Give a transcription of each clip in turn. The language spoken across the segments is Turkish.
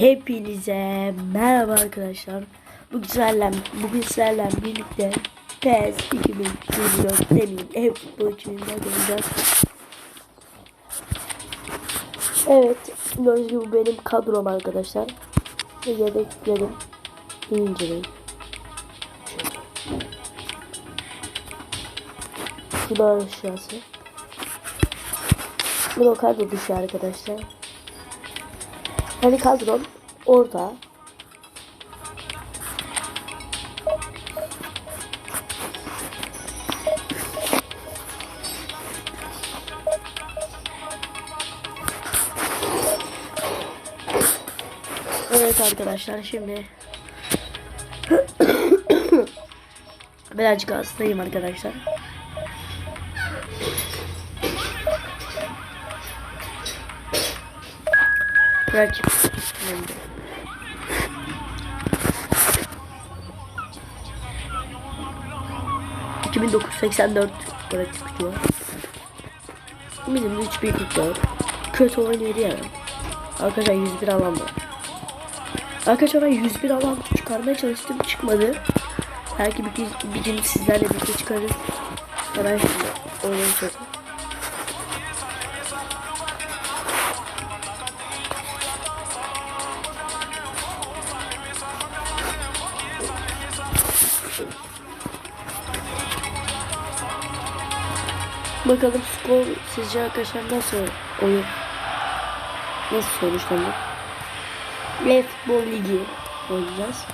Hepinize merhaba arkadaşlar. Bugün sizlerle, bugün sizlerle birlikte PES 2024 demeyeyim. Ev futbol 2024 oynayacağız. Evet. Gördüğünüz gibi benim kadrom arkadaşlar. Yedeklerim. İnceleyin. Bu da aşağısı. Bu da kadro dışı arkadaşlar. Hani kadron orada. Evet arkadaşlar şimdi birazcık hastayım arkadaşlar. Rakip. Şimdi. ...2984 evet çıkıyor. Bizim de 3144. Kötü oynuyor diyemem. Arkadaşlar 101 alan var. Arkadaşlar ben 101 alan çıkarmaya çalıştım çıkmadı. Belki bir, gün- bir gün sizlerle birlikte çıkarız. Hemen şimdi oynayalım Bakalım skor sizce arkadaşlar nasıl oyun nasıl sonuçlanır? Ve futbol ligi oynayacağız.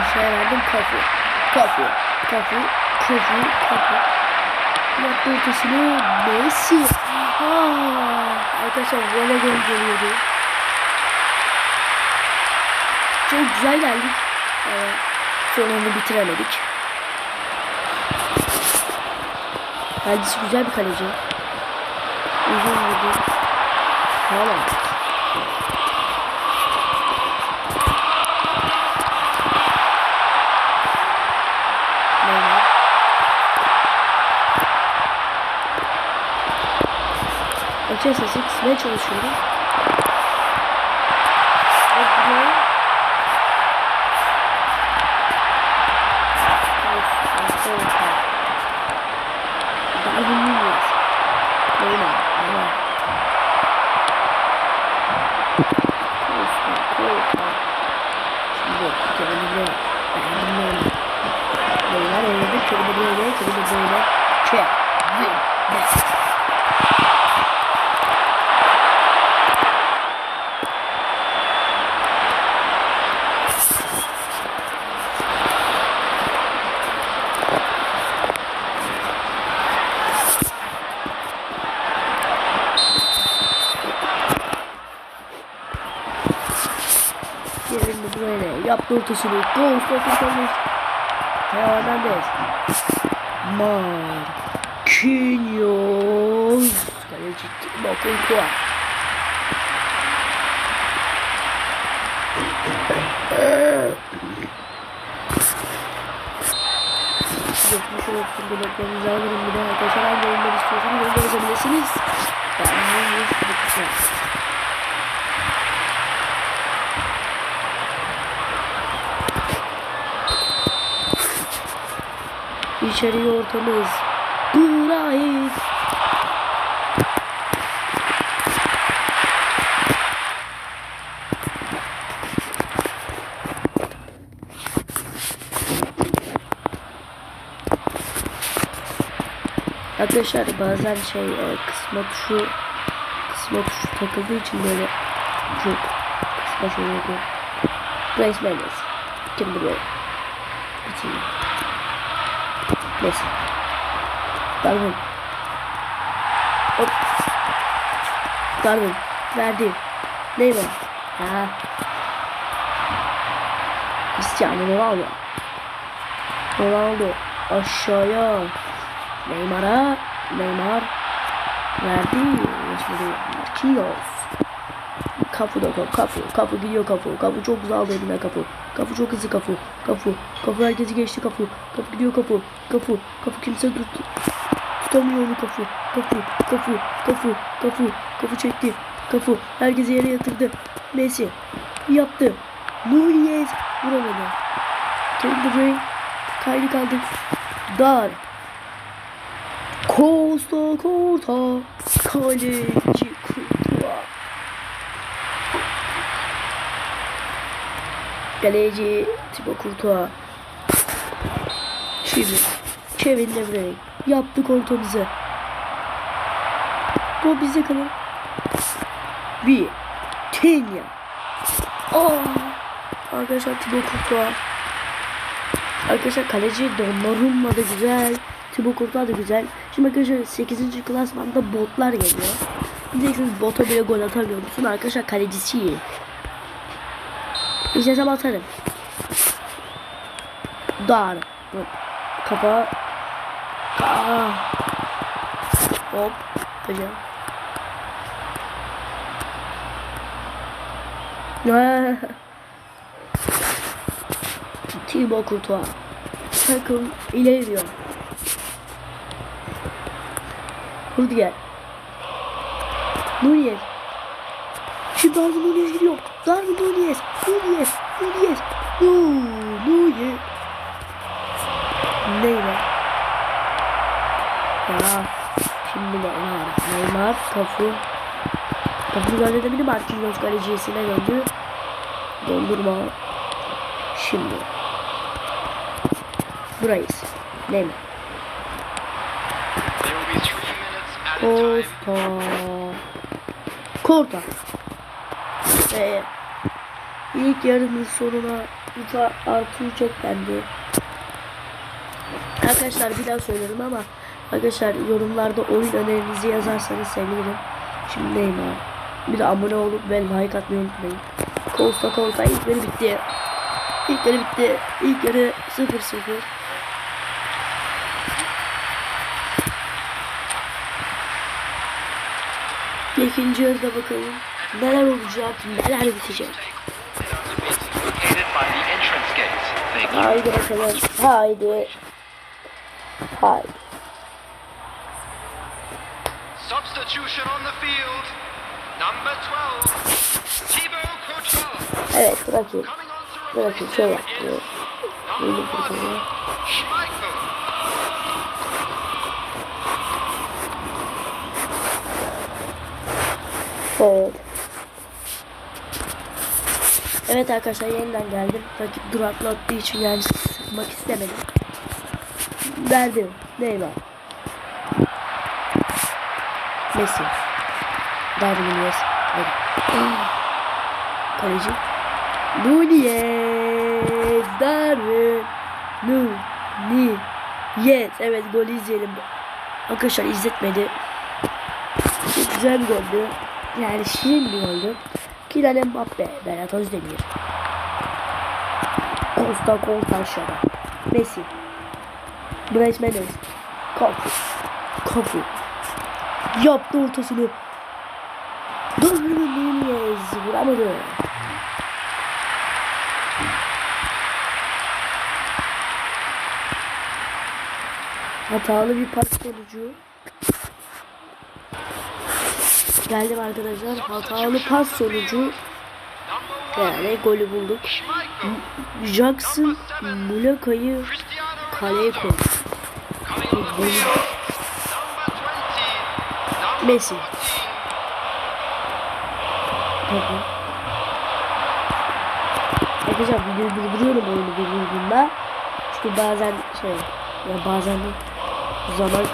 Aşağıya verdim kafu. Kafu. Kafu. Kafu. Kafu. Yaptı ötesini Messi. Aa, arkadaşlar vole gol geliyordu. Çok güzel geldik. Ee, sonunu bitiremedik. Kendisi güzel bir kaleci. Uzun vurdu. Haaland. Sesi kısmaya çalışıyorum. Ve bunu- Darwin Núñez. Neymar. Neymar. Costa, Costa. Şimdi kendine beğenmem. Neymar oynadı. Kırdı böyle, kırdı böyle. Çek. Vin. Messi. Yerinde böyle yaptı ortasını. Gol Stefan Kalmış. Teo Hernandez. Marquinhos. Kaleci bakın kuva. Geçmiş olsun dileklerinizi alırım bir de arkadaşlar İçeri ortamız. Burayı. Arkadaşlar bazen şey e, kısma tuşu kısma tuşu takıldığı için böyle çok kısma şey oluyor. Grace Mendes. Kim biliyor? Neyse. Darwin. Hop. Darwin. Verdi. Neymar. Ha. Cristiano Ronaldo. Ronaldo. Aşağıya. Neymar'a. Neymar. Verdi. Şimdi Marquinhos. Kafu da top. Kafu. Kafu gidiyor kafu. Kafu çok güzel aldı eline kafu. Çok hızlı kafu. Kafu. Kafu herkesi geçti kafu. Kafu gidiyor kafu. Kafu. Kafu kimse tut. Tutamıyor onu kafu. Kafu. Kafu. Kafu. Kafu. Kafu çekti. Kafu. Herkesi yere yatırdı. Messi. Yaptı. Nunez. Vuramadı. Kevin De Bruyne. Kaydı kaldı. Dar. Costa Corta. Kaleci Kurtuğa. Kaleci Thibaut Courtois. Şimdi Kevin De Bruyne yaptık ortamızı. Bu bize kalır. Bir Kenya. Aa, arkadaşlar Thibaut Courtois. Arkadaşlar kaleci Donnarumma da güzel. Thibaut Courtois da güzel. Şimdi arkadaşlar 8. klasmanda botlar geliyor. Diyeceksiniz bota bile gol atamıyor musun? Arkadaşlar kalecisi iyi. İstesem atarım. Dar. Kafa. Aa. Hop. Hocam. Thibaut Courtois. Takım ilerliyor. Rudiger. Nunez. Şimdi Darwin Nunez gidiyor. Darwin Nunez. Nunez. Nunez. Nuu, Nunez. Neymar. Ya. Şimdi Neymar. Neymar. Kafu. Kafu gönderdi bir Marquinhos kalecisine döndü. Dondurma. Şimdi. Burayız. Neymar. Costa. Korta. Ve ilk yarının sonuna FIFA artı 3 eklendi. Arkadaşlar bir daha söylüyorum ama arkadaşlar yorumlarda oyun önerinizi yazarsanız sevinirim. Şimdi Neymar. Bir de abone olup ve like atmayı unutmayın. Costa Costa ilk yarı bitti. İlk yarı bitti. İlk yarı 0-0. İkinci yarıda bakalım neler olacak, neler bitecek. How are you gonna come in? How I do it? Hide. Substitution on the field. Number 12. Thibaut Courtois. Allez, c'est pas qui. C'est pas qui, c'est là. Evet. Arkadaşlar yeniden geldim. Rakip duraklattığı için yani sıkmak istemedim. Verdim. Neymar. Messi. Darwin Nunez. Kaleci. Nunez. Darwin. Nunez. Evet golü izleyelim. Arkadaşlar izletmedi. Güzel bir goldü. Yani şirin bir goldü. Kylian Mbappe, Berat Özdemir. Costa aşağıda. Messi. Bryce Mendes. Kafu. Kafu. Yaptı ortasını. Darwin Nunez vuramadı. Hatalı bir pas sonucu. Geldim arkadaşlar. Hatalı pas sonucu yani golü bulduk. Jackson Cristiano kaleye koydu. Coming on the field. Number 20. Number Messi. 14. Topu. Arkadaşlar videoyu durduruyorum oyunu durduğunda. Çünkü bazen şey ya bazen zaman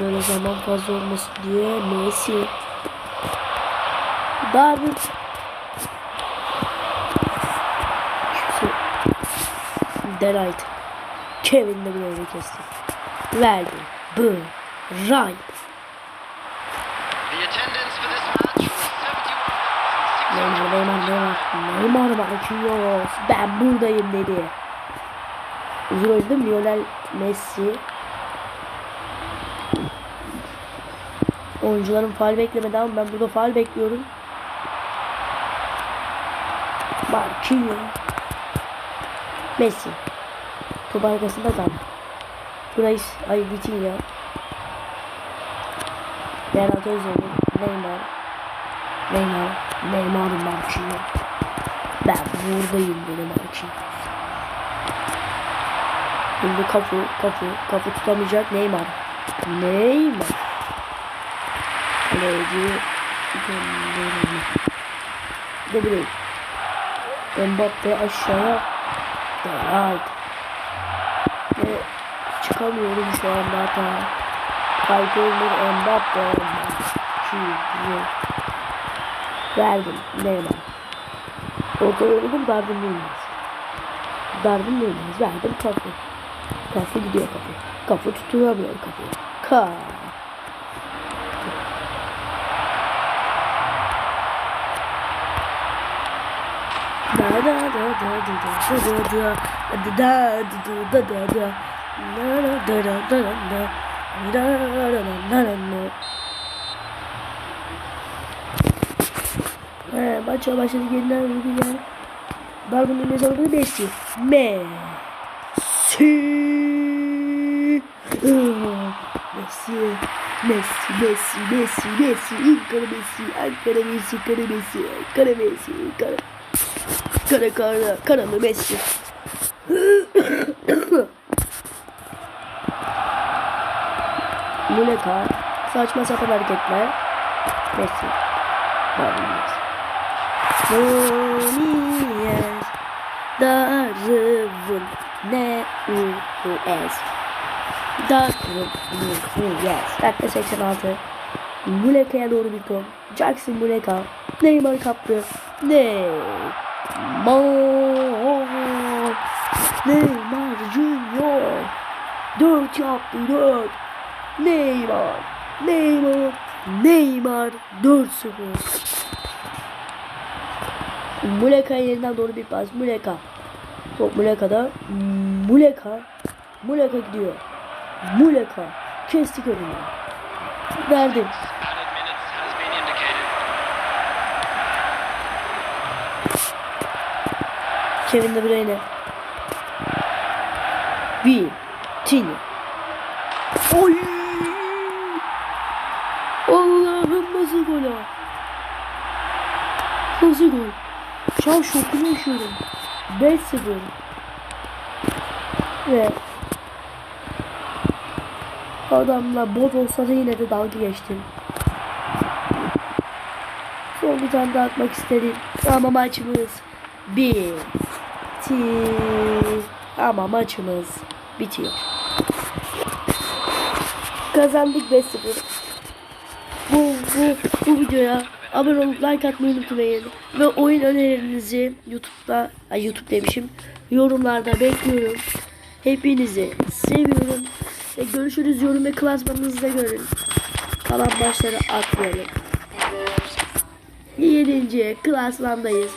böyle zaman fazla olmasın diye Messi David Delight Kevin de böyle kesti. Verdi. Bu. Right. The attendance for this match was 71,600. Neymar, Neymar, Neymar. Neymar bakıyoruz. Ben buradayım dedi. Uzun oyuncu Lionel Messi. Oyuncuların faal beklemedi ama ben burada faal bekliyorum. Marquinhos. Messi. Top arkasında kaldı. Burayı ay bitin ya. Berat Özdemir, Neymar. Neymar, Neymar Marquinhos. Ben buradayım dedi Marquinhos. Şimdi kapı, kapı, kapı tutamayacak Neymar. Neymar. Kaleci. De Bruyne. Mbappe aşağıya. Gerard. Ve çıkamıyorum şu anda hata. Kaybolur Mbappe. Şimdi. Verdim. Neymar. Orta yoruldum verdim Neymar. Verdim Neymar. Verdim kapı. Kapı gidiyor kapı. Kapı tutulamıyor kapıyı. Ka. He, maça başladı yeniden vurdu ya. Darwin'in ne zamanı Messi. Messi. Ah, Messi. Messi, Messi, Messi, Messi, Ankara Messi, Ankara Messi, Kara Messi, Kara Messi, Kara kara kanalı Messi. Bu ne kar? Saçma sapan hareketler. Messi. Darwiniz. Darwiniz. Darwin. Ne U-U-S. Darwin. Norbikon, Dakika 86. Muleka'ya doğru bir top. Jackson Muleka. Neymar kaptı. Ne? Neymar. Neymar Junior. 4 yaptı 4. Neymar. Neymar. Neymar 4-0. Muleka yerinden doğru bir pas. Muleka. Top Muleka'da. Muleka. Muleka gidiyor. Muleka. Kestik önünü. Verdim. Kevin De Bruyne. Tini. Oy! Allah'ım nasıl gol ha? Nasıl gol? Şu an şokunu yaşıyorum. 5-0. Ve adamla bot olsa da yine de dalga geçtim. Son bir tane daha atmak istedim. Ama maçımız bitti. Ama maçımız bitiyor. Kazandık 5-0. Bu, bu, bu videoya abone olup like atmayı unutmayın. Ve oyun önerilerinizi YouTube'da, ay YouTube demişim, yorumlarda bekliyorum. Hepinizi seviyorum. Ve görüşürüz yorum ve klasmanınızda görün. Kalan başları atlayalım. 7. klasmandayız.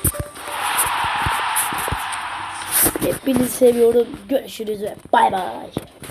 Hepinizi seviyorum. Görüşürüz ve bay bay.